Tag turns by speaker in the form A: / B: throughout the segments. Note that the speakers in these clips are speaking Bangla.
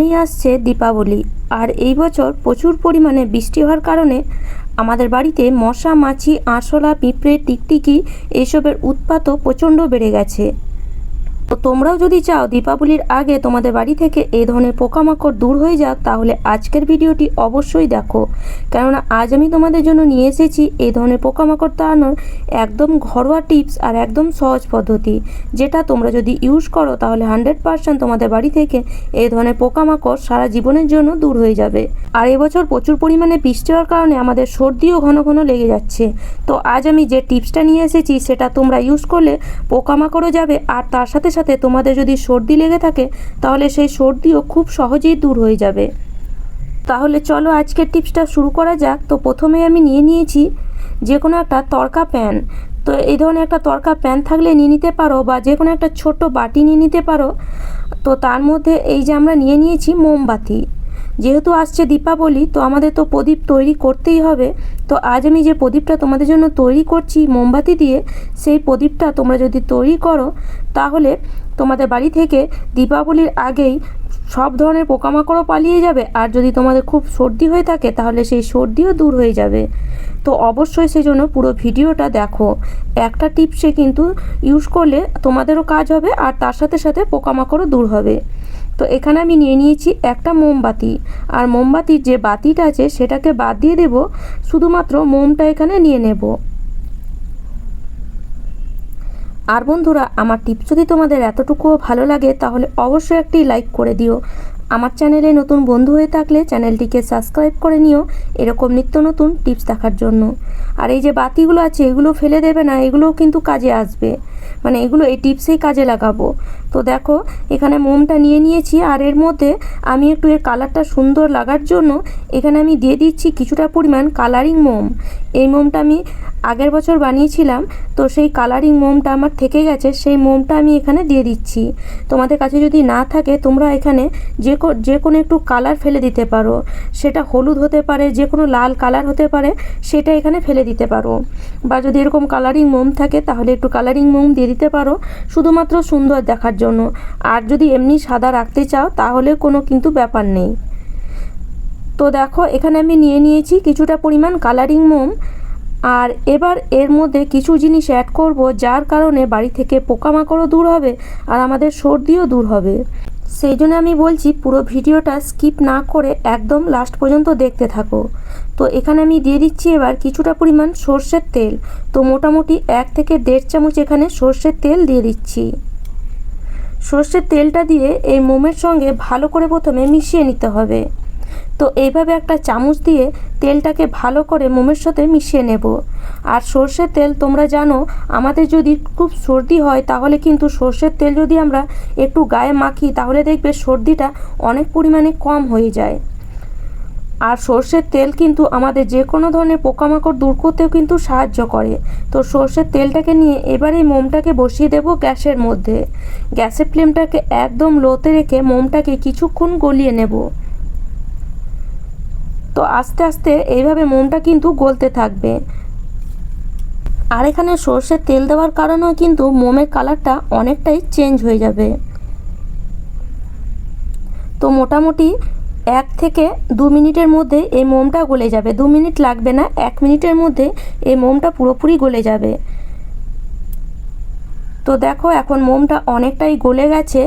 A: সামনেই আসছে দীপাবলি। আর এই বছর প্রচুর পরিমাণে বৃষ্টি হওয়ার কারণে আমাদের বাড়িতে মশা, মাছি, আরশোলা, পিঁপড়ে, টিকটিকি এইসবের উৎপাতও প্রচণ্ড বেড়ে গেছে। তো তোমরাও যদি চাও, দীপাবলির আগে তোমাদের বাড়ি থেকে এই ধরনের পোকামাকড় দূর হয়ে যাক, তাহলে আজকের ভিডিওটি অবশ্যই দেখো। কেননা আজ আমি তোমাদের জন্য নিয়ে এসেছি এই ধরনের পোকামাকড় তাড়ানোর একদম ঘরোয়া টিপস আর একদম সহজ পদ্ধতি, যেটা তোমরা যদি ইউজ করো, তাহলে হান্ড্রেড পার্সেন্ট তোমাদের বাড়ি থেকে এই ধরনের পোকামাকড় সারা জীবনের জন্য দূর হয়ে যাবে। আর এবছর প্রচুর পরিমাণে বৃষ্টি হওয়ার কারণে আমাদের সর্দিও ঘন ঘন লেগে যাচ্ছে। তো আজ আমি যে টিপসটা নিয়ে এসেছি, সেটা তোমরা ইউজ করলে পোকামাকড়ও যাবে আর তার সাথে সাথে তোমাদের যদি সর্দি লেগে থাকে, তাহলে সেই সর্দিও খুব সহজেই দূর হয়ে যাবে। তাহলে চলো আজকের টিপসটা শুরু করা যাক। তো প্রথমে আমি নিয়ে নিয়েছি যে কোনো একটা তরকা প্যান। তো এই ধরনের একটা তরকা প্যান থাকলে নিয়ে নিতে পারো বা যে কোনো একটা ছোট বাটি নিয়ে নিতে পারো। তো তার মধ্যে এই যে আমরা নিয়ে নিয়েছি মোমবাতি। যেহেতু আসছে দীপাবলি, তো আমাদের তো প্রদীপ তৈরি করতেই হবে। তো আজ আমি যে প্রদীপটা তোমাদের জন্য তৈরি করছি মোমবাতি দিয়ে, সেই প্রদীপটা তোমরা যদি তৈরি করো, তাহলে তোমাদের বাড়ি থেকে দীপাবলির আগেই সব ধরনের পোকামাকড়ও পালিয়ে যাবে। আর যদি তোমাদের খুব সর্দি হয়ে থাকে, তাহলে সেই সর্দিও দূর হয়ে যাবে। তো অবশ্যই সেই জন্য পুরো ভিডিওটা দেখো। একটা টিপসে কিন্তু ইউজ করলে তোমাদেরও কাজ হবে, আর তার সাথে সাথে পোকামাকড়ও দূর হবে। তো এখানে আমি নিয়ে নিয়েছি একটা মোমবাতি। আর মোমবাতির যে বাতিটা আছে, সেটাকে বাদ দিয়ে দেব, শুধুমাত্র মোমটা এখানে নিয়ে নেব। আর বন্ধুরা, আমার টিপস যদি তোমাদের এতটুকুও ভালো লাগে, তাহলে অবশ্যই একটি লাইক করে দিও। আমার চ্যানেলে নতুন বন্ধু হয়ে থাকলে চ্যানেলটিকে সাবস্ক্রাইব করে নিও, এরকম নিত্য নতুন টিপস দেখার জন্য। আর এই যে বাতিগুলো আছে, এগুলো ফেলে দেবে না, এগুলোও কিন্তু কাজে আসবে। মানে এগুলো এই টিপসেই কাজে লাগাবো। তো দেখো, এখানে মোমটা নিয়ে নিয়েছি আর এর মধ্যে আমি একটু এর কালারটা সুন্দর লাগার জন্য এখানে আমি দিয়ে দিচ্ছি কিছুটা পরিমাণ কালারিং মোম। এই মোমটা আমি আগের বছর বানিয়েছিলাম, তো সেই কালারিং মোমটা আমার থেকে গেছে, সেই মোমটা আমি এখানে দিয়ে দিচ্ছি। তোমাদের কাছে যদি না থাকে, তোমরা এখানে যে যে কোনো একটু কালার ফেলে দিতে পারো। সেটা হলুদ হতে পারে, যে কোনো লাল কালার হতে পারে, সেটা এখানে ফেলে দিতে পারো। বা যদি এরকম কালারিং মোম থাকে, তাহলে একটু কালারিং মোম দিয়ে দিতে পারো। শুধুমাত্র সুন্দর দেখার জন্য। আর যদি এমনি সাদা রাখতে চাও, তাহলে কোনো কিন্তু ব্যাপার নেই। তো দেখো, এখানে আমি নিয়ে নিয়েছি কিছুটা পরিমাণ কালারিং মোম। আর এবার এর মধ্যে কিছু জিনিস অ্যাড করব, যার কারণে বাড়ি থেকে পোকামাকড়ও দূর হবে আর আমাদের সর্দিও দূর হবে। সেই জন্য আমি বলছি পুরো ভিডিওটা স্কিপ না করে একদম লাস্ট পর্যন্ত দেখতে থাকো। তো এখানে আমি দিয়ে দিচ্ছি এবার কিছুটা পরিমাণ সর্ষের তেল। তো মোটামুটি এক থেকে দেড় চামচ এখানে সর্ষের তেল দিয়ে দিচ্ছি। সর্ষের তেলটা দিয়ে এই মোমের সঙ্গে ভালো করে প্রথমে মিশিয়ে নিতে হবে। তো এইভাবে একটা চামচ দিয়ে তেলটাকে ভালো করে মোমের সাথে মিশিয়ে নেব। আর সর্ষের তেল তোমরা জানো, আমাদের যদি খুব সর্দি হয় তাহলে কিন্তু সর্ষের তেল যদি আমরা একটু গায়ে মাখি তাহলে দেখবে সর্দিটা অনেক পরিমাণে কম হয়ে যায়। আর সর্ষের তেল কিন্তু আমাদের যে কোনো ধরনের পোকামাকড় দূর করতেও কিন্তু সাহায্য করে। তো সর্ষের তেলটাকে নিয়ে এবার এই মোমটাকে বসিয়ে দেব গ্যাসের মধ্যে। গ্যাসের ফ্লেমটাকে একদম লোতে রেখে মোমটাকে কিছুক্ষণ গলিয়ে নেব। তো আস্তে আস্তে এইভাবে মোমটা কিন্তু গলতে থাকবে। আর এখানে সর্ষের তেল দেওয়ার কারণেও কিন্তু মোমের কালারটা অনেকটাই চেঞ্জ হয়ে যাবে। তো মোটামুটি এক থেকে দু মিনিটের মধ্যে এই মোমটা গলে যাবে। দু মিনিট লাগবে না, এক মিনিটের মধ্যে এই মোমটা পুরোপুরি গলে যাবে। তো দেখো, এখন মোমটা অনেকটাই গলে গেছে।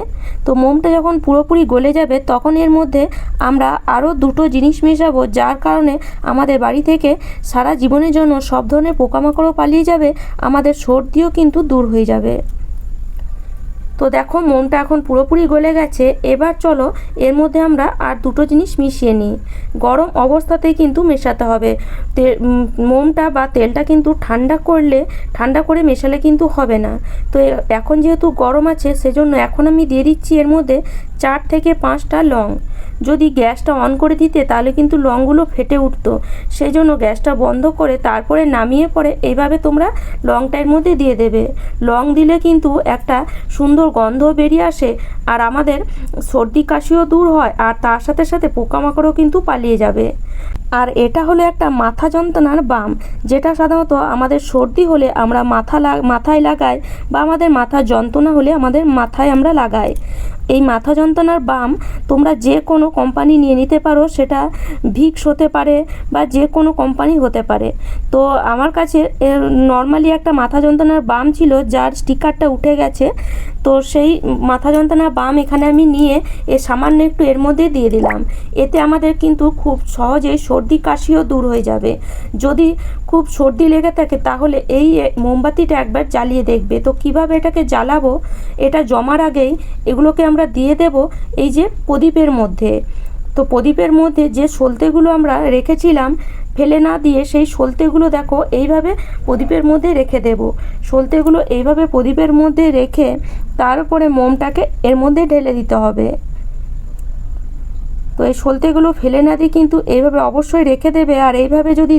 A: তো মোমটা যখন পুরোপুরি গলে যাবে, তখন এর মধ্যে আমরা আরও দুটো জিনিস মেশাবো, যার কারণে আমাদের বাড়ি থেকে সারা জীবনের জন্য সব ধরনের পোকামাকড়ও পালিয়ে যাবে, আমাদের সর্দিও কিন্তু দূর হয়ে যাবে। তো দেখো মোমটা এখন পুরোপুরি গলে গেছে। এবার চলো, এর মধ্যে আমরা আর দুটো জিনিস মিশিয়ে নিই। গরম অবস্থাতেই কিন্তু মেশাতে হবে। মোমটা বা তেলটা কিন্তু ঠান্ডা করলে, ঠান্ডা করে মেশালে কিন্তু হবে না। তো এখন যেহেতু গরম আছে, সেজন্য এখন আমি দিয়ে দিচ্ছি এর মধ্যে চার থেকে পাঁচটা লং। যদি গ্যাসটা অন করে দিতে, তাহলে কিন্তু লংগুলো ফেটে উঠতো। সেই জন্য গ্যাসটা বন্ধ করে তারপরে নামিয়ে পরে এইভাবে তোমরা লংটা এর মধ্যে দিয়ে দেবে। লং দিলে কিন্তু একটা সুন্দর গন্ধ বেরিয়ে আসে আর আমাদের সর্দি কাশিও দূর হয় আর তার সাথে সাথে পোকামাকড়ও কিন্তু পালিয়ে যাবে। আর এটা হলো একটা মাথা যন্ত্রণার বাম, যেটা সাধারণত আমাদের সর্দি হলে আমরা মাথা মাথায় লাগাই বা আমাদের মাথা যন্ত্রণা হলে আমাদের মাথায় আমরা লাগাই। এই মাথা যন্ত্রণার বাম তোমরা যে কোনো কোম্পানি নিয়ে নিতে পারো, সেটা ভিক্স হতে পারে বা যে কোনো কোম্পানি হতে পারে। তো আমার কাছে এর নর্মালি একটা মাথা যন্ত্রণার বাম ছিল, যার স্টিকারটা উঠে গেছে। তো সেই মাথা যন্ত্রণার বাম এখানে আমি নিয়ে এ সামান্য একটু এর মধ্যে দিয়ে দিলাম। এতে আমাদের কিন্তু খুব সহজেই সর্দি, কাশিও দূর হয়ে যাবে। যদি খুব সর্দি লেগে থাকে, তাহলে এই মোমবাতিটা একবার জ্বালিয়ে দেখবে। তো কীভাবে এটাকে জ্বালাবো, এটা জমার আগেই এগুলোকে আমরা দিয়ে দেব এই যে প্রদীপের মধ্যে। তো প্রদীপের মধ্যে যে সলতেগুলো আমরা রেখেছিলাম, ফেলে না দিয়ে সেই সলতেগুলো দেখো এইভাবে প্রদীপের মধ্যে রেখে দেব। সলতেগুলো এইভাবে প্রদীপের মধ্যে রেখে তারপরে মোমটাকে এর মধ্যে ঢেলে দিতে হবে। তো এই সলতেগুলো ফেলে না দিয়ে কিন্তু এইভাবে অবশ্যই রেখে দেবে। আর এইভাবে যদি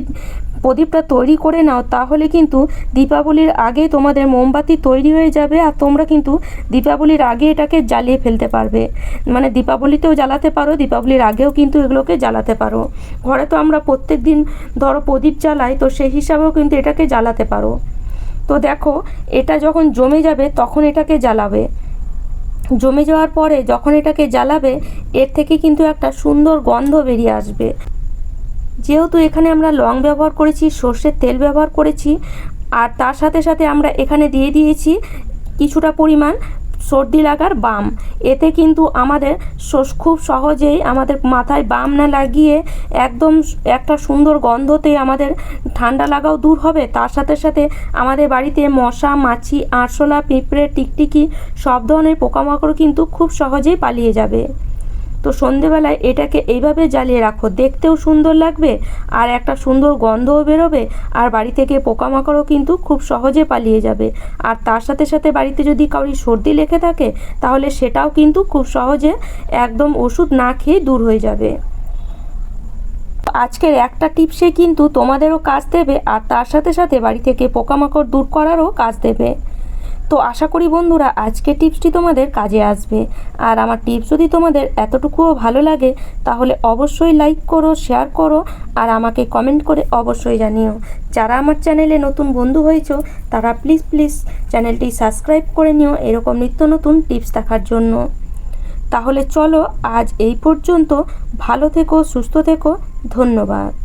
A: প্রদীপটা তৈরি করে নাও, তাহলে কিন্তু দীপাবলির আগে তোমাদের মোমবাতি তৈরি হয়ে যাবে আর তোমরা কিন্তু দীপাবলির আগে এটাকে জ্বালিয়ে ফেলতে পারবে। মানে দীপাবলিতেও জ্বালাতে পারো, দীপাবলির আগেও কিন্তু এগুলোকে জ্বালাতে পারো। ঘরে তো আমরা প্রত্যেক দিন ধরো প্রদীপ জ্বালাই, তো সেই হিসাবেও কিন্তু এটাকে জ্বালাতে পারো। তো দেখো, এটা যখন জমে যাবে তখন এটাকে জ্বালাবে। জমে যাওয়ার পরে যখন এটাকে জ্বালাবে, এর থেকে কিন্তু একটা সুন্দর গন্ধ বেরিয়ে আসবে। যেহেতু এখানে আমরা লং ব্যবহার করেছি, সর্ষের তেল ব্যবহার করেছি, আর তার সাথে সাথে আমরা এখানে দিয়ে দিয়েছি কিছুটা পরিমাণ সর্দি লাগার বাম। এতে কিন্তু আমাদের খুব সহজেই আমাদের মাথায় বাম না লাগিয়ে একদম একটা সুন্দর গন্ধতে আমাদের ঠান্ডা লাগাও দূর হবে। তার সাথে সাথে আমাদের বাড়িতে মশা, মাছি, আরশোলা, পিঁপড়ে, টিকটিকি সব ধরনের পোকামাকড় কিন্তু খুব সহজেই পালিয়ে যাবে। তো সন্ধেবেলায় এটাকে এইভাবে জ্বালিয়ে রাখো। দেখতেও সুন্দর লাগবে আর একটা সুন্দর গন্ধও বেরোবে আর বাড়ি থেকে পোকামাকড়ও কিন্তু খুব সহজে পালিয়ে যাবে। আর তার সাথে সাথে বাড়িতে যদি কাউরি সর্দি লেগে থাকে তাহলে সেটাও কিন্তু খুব সহজে একদম ওষুধ না খেয়ে দূর হয়ে যাবে। আজকের একটা টিপসে কিন্তু তোমাদেরও কাজ দেবে আর তার সাথে সাথে বাড়ি থেকে পোকামাকড় দূর করারও কাজ দেবে। তো আশা করি বন্ধুরা আজকের টিপসটি তোমাদের কাজে আসবে। আর আমার টিপস যদি তোমাদের এতটুকুও ভালো লাগে, তাহলে অবশ্যই লাইক করো, শেয়ার করো, আর আমাকে কমেন্ট করে অবশ্যই জানিও। যারা আমার চ্যানেলে নতুন বন্ধু হয়েছো, তারা প্লিজ প্লিজ চ্যানেলটি সাবস্ক্রাইব করে নিও এরকম নিত্য নতুন টিপস দেখার জন্য। তাহলে চলো আজ এই পর্যন্ত, ভালো থেকো, সুস্থ থেকো, ধন্যবাদ।